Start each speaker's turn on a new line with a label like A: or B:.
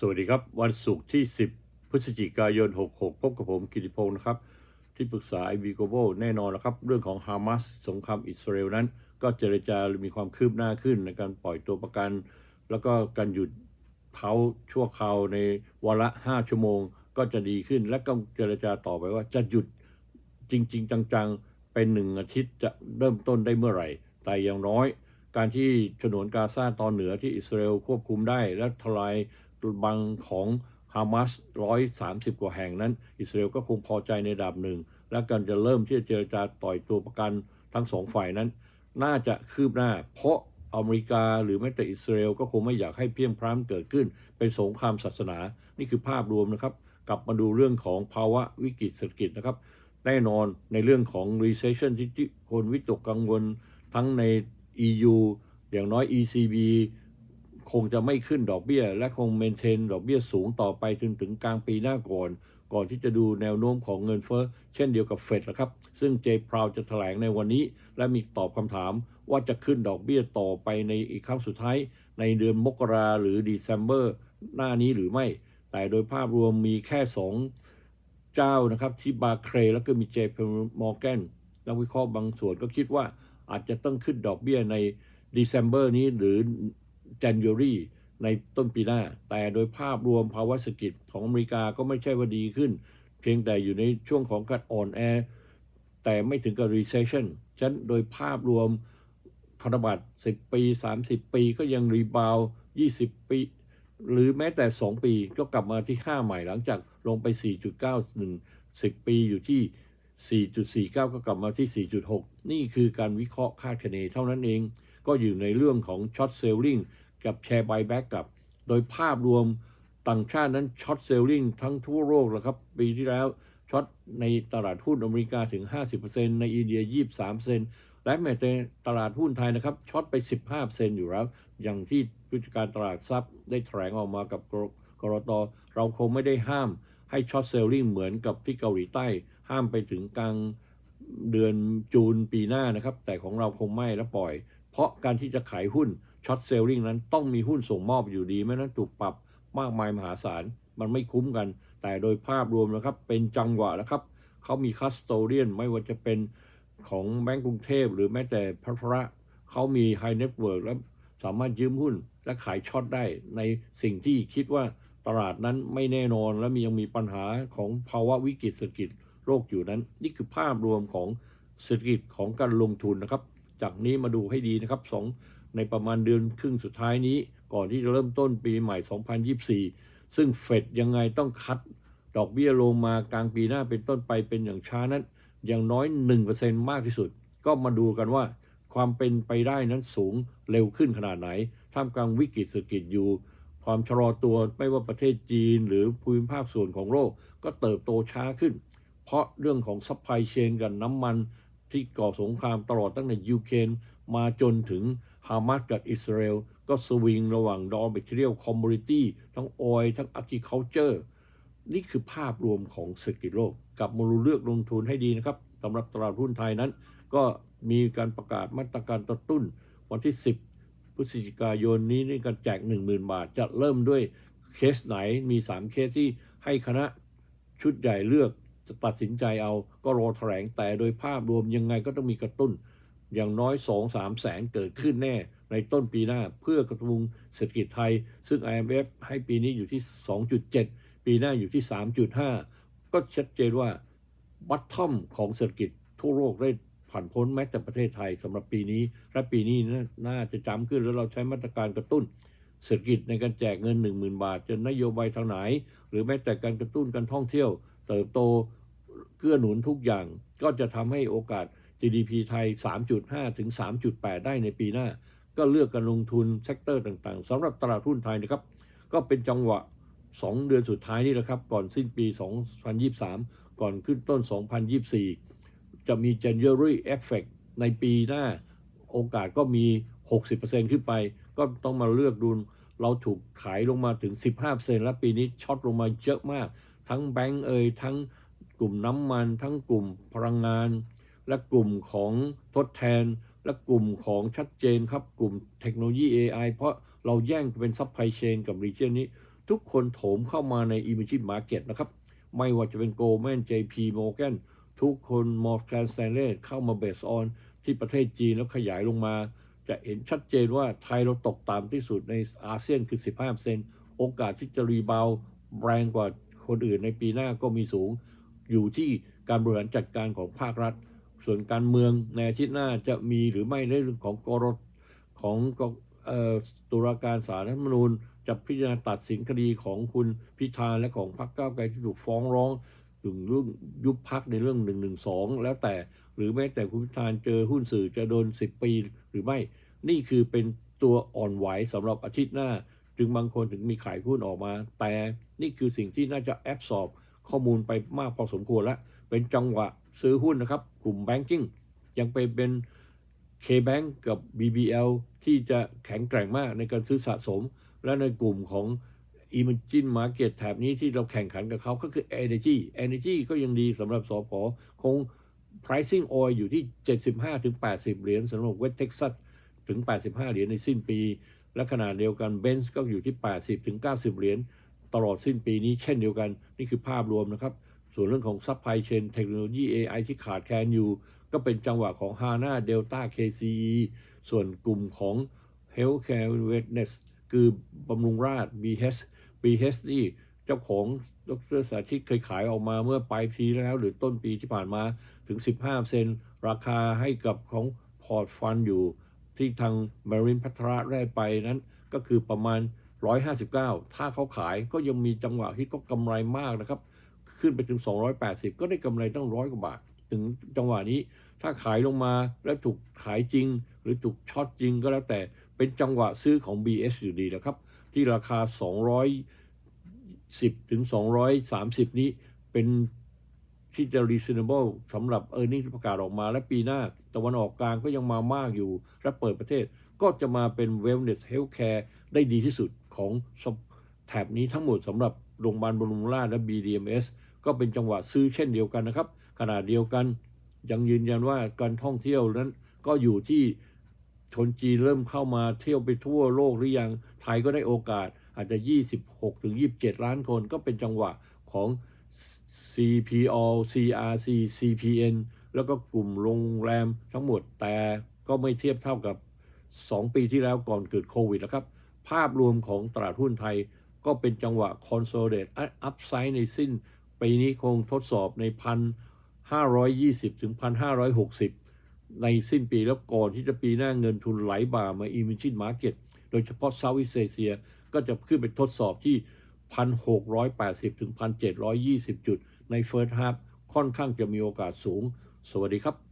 A: สวัสดีครับ วันศุกร์ที่ 10 พฤศจิกายน 66 พบกับผมกิติพงศ์นะครับ ที่ปรึกษา i b g l o b a l แน่นอนนะครับ เรื่องของฮามาสสงครามอิสราเอลนั้น ก็เจรจามีความคืบหน้าขึ้นในการปล่อยตัวประกัน แล้วก็การหยุดเผาชั่วคราวในวันละ 5 ชั่วโมงก็จะดีขึ้น และก็เจรจาต่อไปว่าจะหยุดจริง ๆ จังๆเป็นหนึ่งอาทิตย์จะเริ่มต้นได้เมื่อไหร่ แต่อย่างน้อย การที่ฉนวนกาซาตอนเหนือที่อิสราเอลควบคุมได้และทลาย บังของฮามาส130กว่าแห่งนั้น อิสราเอลก็คงพอใจในดับหนึ่ง และการจะเริ่มที่จะเจรจาต่อยตัวประกันทั้งสองฝ่ายนั้น น่าจะคืบหน้า เพราะอเมริกาหรือแม้แต่อิสราเอลก็คงไม่อยากให้เพียงพร้ำเกิดขึ้น เป็นสงครามศาสนา นี่คือภาพรวมนะครับ กลับมาดูเรื่องของภาวะวิกฤตเศรษฐกิจนะครับ แน่นอนในเรื่องของ recession ที่ที่คนวิตกกังวล ทั้งใน EU อย่างน้อย ECB คงจะไม่ขึ้นดอกเบี้ย และคงเมนเทนดอกเบี้ยสูงต่อไปจนถึงกลางปีหน้าก่อน ก่อนที่จะดูแนวโน้มของเงินเฟ้อเช่นเดียวกับเฟดนะครับ ซึ่งเจพราวจะแถลงในวันนี้ และมีตอบคำถามว่าจะขึ้นดอกเบี้ยต่อไปในอีกครั้งสุดท้าย ในเดือนมกราหรือเดซ ember หน้านี้หรือไม่ แต่โดยภาพรวมมีแค่สองเจ้านะครับที่บาเครแล้วก็มีเจพมอร์แกนนักวิเคราะห์บางส่วนก็คิดว่าอาจจะต้องขึ้นดอกเบี้ยในเดซ ember นี้หรือ January ในต้นปีหน้า แต่โดยภาพรวมภาวะเศรษฐกิจของอเมริกาก็ไม่ใช่ว่าดีขึ้น เพียงแต่อยู่ในช่วงของการอ่อนแอ แต่ไม่ถึงกับ recession ฉะนั้นโดยภาพรวมพันธบัตร 10 ปี 30 ปีก็ยังรีบาว 20 ปี หรือแม้แต่ 2 ปีก็กลับมาที่ 5 ใหม่หลังจากลงไป 4.91 10 ปีอยู่ที่ 4.49 ก็กลับมาที่ 4.6 นี่คือการวิเคราะห์คาดคะเนเท่านั้นเอง ก็อยู่ในเรื่องของช็อตเซลลิงกับแชร์บายแบ็กกับ โดยภาพรวมต่างชาตินั้นช็อตเซลลิงทั้งทั่วโลกแล้วครับ ปีที่แล้วช็อตในตลาดหุ้นอเมริกาถึง 50%ในอินเดีย 23%และแม้แต่ตลาดหุ้นไทยนะครับช็อตไป 15%อยู่แล้ว อย่างที่ผู้จัดการตลาดทรัพย์ได้แถลงออกมากับกรตเราคงไม่ได้ห้ามให้ช็อตเซลลิงเหมือนกับที่เกาหลีใต้ ห้ามไปถึงกลางเดือนจูนปีหน้านะครับ แต่ของเราคงไม่และปล่อย เพราะการที่จะขายหุ้นช็อตเซลลิงนั้นต้องมีหุ้นส่งมอบอยู่ดีไม่นั้นถูกปรับมากมายมหาศาล มันไม่คุ้มกัน แต่โดยภาพรวมนะครับ เป็นจังหวะนะครับ เขามีคัสโตเดียนไม่ว่าจะเป็นของแบงก์กรุงเทพ หรือแม้แต่พัทระเขามีไฮเน็ตเวิร์กและสามารถยืมหุ้นและขายช็อตได้ในสิ่งที่คิดว่าตลาดนั้นไม่แน่นอนและมียังมีปัญหาของภาวะวิกฤตเศรษฐกิจโลกอยู่นั้น นี่คือภาพรวมของเศรษฐกิจของการลงทุนนะครับ จากนี้มาดูให้ดีนะครับสองในประมาณเดือนครึ่งสุดท้ายนี้ ก่อนที่จะเริ่มต้นปีใหม่ 2024 ซึ่งเฟดยังไงต้องคัดดอกเบี้ยลงมากลางปีหน้าเป็นต้นไปเป็นอย่างช้านั้น อย่างน้อย 1%มากที่สุด ก็มาดูกันว่า ความเป็นไปได้นั้นสูงเร็วขึ้นขนาดไหน ท่ามกลางวิกฤตเศรษฐกิจอยู่ความชะลอตัวไม่ว่าประเทศจีนหรือภูมิภาคส่วนของโลกก็เติบโตช้าขึ้น เพราะเรื่องของซัพพลายเชนกับน้ำมัน ที่ก่อสงครามตลอดตั้งแต่ยูเครนมาจนถึงฮามาสกับอิสราเอลก็สวิงระหว่างดอ m เ t เ r ียลคอมมูนิตี้ทั้งออยทั้ง agriculture นี่คือภาพรวมของเศรษฐกิจโลก กับมารูเลือกลงทุนให้ดีนะครับสำหรับตลาดหุ้นไทยนั้น ก็มีการประกาศมาตรการกระตุ้น วันที่ 10 พฤศจิกายนนี้นี่การแจก 10,000 บาท จะเริ่มด้วยเคสไหนมี 3 เคสที่ให้คณะชุดใหญ่เลือก จะตัดสินใจเอาก็รอแถลงแต่โดยภาพรวมยังไงก็ต้องมีกระตุ้น อย่างน้อย 2-3 แสนเกิดขึ้นแน่ในต้นปีหน้าเพื่อกระตุ้นเศรษฐกิจไทย ซึ่ง IMF ให้ปีนี้อยู่ที่ 2.7 ปีหน้าอยู่ที่ 3.5 ก็ชัดเจนว่าบัตทอมของเศรษฐกิจทั่วโลกได้ผ่านพ้นแม้แต่ประเทศไทยสำหรับปีนี้ และปีนี้น่าจะจำขึ้นแล้วเราใช้มาตรการกระตุ้นเศรษฐกิจในการแจกเงิน 10,000 บาท จะนโยบายทางไหน หรือแม้แต่การกระตุ้นการท่องเที่ยว เติบโตเกื้อหนุนทุกอย่าง ก็จะทำให้โอกาส GDP ไทย 3.5 ถึง 3.8 ได้ในปีหน้า ก็เลือกการลงทุนเซกเตอร์ต่างๆสำหรับตลาดหุ้นไทยนะครับ ก็เป็นจังหวะ 2 เดือนสุดท้ายนี่แหละครับ ก่อนสิ้นปี 2023 ก่อนขึ้นต้น 2024 จะมี January Effect ในปีหน้า โอกาสก็มี 60%ขึ้นไป ก็ต้องมาเลือกดูเราถูกขายลงมาถึง 15%แล้วปีนี้ช็อตลงมาเยอะมาก ทั้งแบงก์เอ่ยทั้งกลุ่มน้ำมัน ทั้งกลุ่มพลังงาน และกลุ่มของทดแทน และกลุ่มของชัดเจนครับกลุ่มเทคโนโลยี AI เพราะเราแย่งเป็นซัพพลายเชนกับรีเจนนี้ ทุกคนโถมเข้ามาใน Emerging Market นะครับ ไม่ว่าจะเป็น Goldman JP Morgan ทุกคน Morgan Stanley เข้ามาเบสออนที่ประเทศจีนแล้วขยายลงมา จะเห็นชัดเจนว่าไทยเราตกต่ำที่สุดในอาเซียนคือ 15%โอกาสที่จะรีบาวแรงกว่า คนอื่นในปีหน้าก็มีสูง อยู่ที่การบริหารจัดการของภาครัฐ ส่วนการเมืองในอาทิตย์หน้าจะมีหรือไม่ในเรื่องของกรตของออตุลาการศาลรัฐมนูญจะพิจารณาตัดสินคดีของคุณพิธาและของพรรคก้าวไกลที่ถูกฟ้องร้องถึงเรื่องยุบพักในเรื่อง1นึแล้วแต่หรือแม้แต่คุณพิธาเจอหุ้นสื่อจะโดน 10 ปีหรือไม่ นี่คือเป็นตัวอ่อนไหวสำหรับอาทิตย์หน้า จึงบางคนถึงมีขายหุ้นออกมา แต่นี่คือสิ่งที่น่าจะแอบสอบข้อมูลไปมากพอสมควรแล้ว เป็นจังหวะซื้อหุ้นนะครับ กลุ่มแบงกิ้งยังไปเป็น K-Bank กับ BBL ที่จะแข็งแกร่งมากในการซื้อสะสม และในกลุ่มของ Emerging Market แถบนี้ที่เราแข่งขันกับเขาก็คือ Energy Energy ก็ยังดีสำหรับสอพอคง pricing oil อยู่ที่ 75-80 เหรียญสำหรับ West Texas ถึง 85 เหรียญในสิ้นปี และขนาดเดียวกัน Benz ก็อยู่ที่ 80-90เหรียญตลอดสิ้นปีนี้เช่นเดียวกัน นี่คือภาพรวมนะครับ ส่วนเรื่องของ supply chain เทคโนโลยี AI ที่ขาดแคลนอยู่ ก็เป็นจังหวะของ HANA Delta KCE ส่วนกลุ่มของ Healthcare Wellness คือบำรุงราษ BH BH นี่เจ้าของดรสาธิตเคยขายออกมาเมื่อปลายปีแล้วหรือต้นปีที่ผ่านมาถึง 15เซนราคาให้กับของพอร์ตฟันอยู่ ที่ทาง Marine พัทระได้ไปนั้น ก็คือประมาณ 159 ถ้าเขาขายก็ยังมีจังหวะที่ก็กำไรมากนะครับ ขึ้นไปถึง 280 ก็ได้กำไรตั้งร้อยกว่าบาท ถึงจังหวะนี้ถ้าขายลงมาแล้วถูกขายจริง หรือถูกช็อตจริงก็แล้วแต่เป็นจังหวะซื้อของ BS อยู่ดีนะครับ ที่ราคา 210 ถึง 230 นี้เป็น ที่จะ reasonable สำหรับ e a r n i n g ประกาศออกมา และปีหน้าตะวันออกกลางก็ยังมามากอยู่ และเปิดประเทศก็จะมาเป็น wellness healthcare ได้ดีที่สุดของแถบนี้ทั้งหมดสำหรับโรงพยาบาลบรมราชและ BDMS ก็เป็นจังหวะซื้อเช่นเดียวกันนะครับขนาดเดียวกันยังยืนยันว่าการท่องเที่ยวนั้นก็อยู่ที่คนจีนเริ่มเข้ามาเที่ยวไปทั่วโลกหรือยังไทยก็ได้โอกาสอาจจะ 26ถึง27 ล้านคนก็เป็นจังหวะของ CPO CRC CPN แล้วก็กลุ่มโรงแรมทั้งหมดแต่ก็ไม่เทียบเท่ากับ 2 ปีที่แล้วก่อนเกิดโควิดนะครับ ภาพรวมของตลาดหุ้นไทยก็เป็นจังหวะ consolidate up side ในสิ้น ปีนี้คงทดสอบในพัน520 ถึง 1,560 ในสิ้นปีแล้วก่อนที่จะปีหน้าเงินทุนไหลบ่ามา emerging market โดยเฉพาะ Southeast Asia ก็จะขึ้นไปทดสอบที่ 1,680 ถึง 1,720 จุดในเฟิร์สฮาร์ปค่อนข้างจะมีโอกาสสูง สวัสดีครับ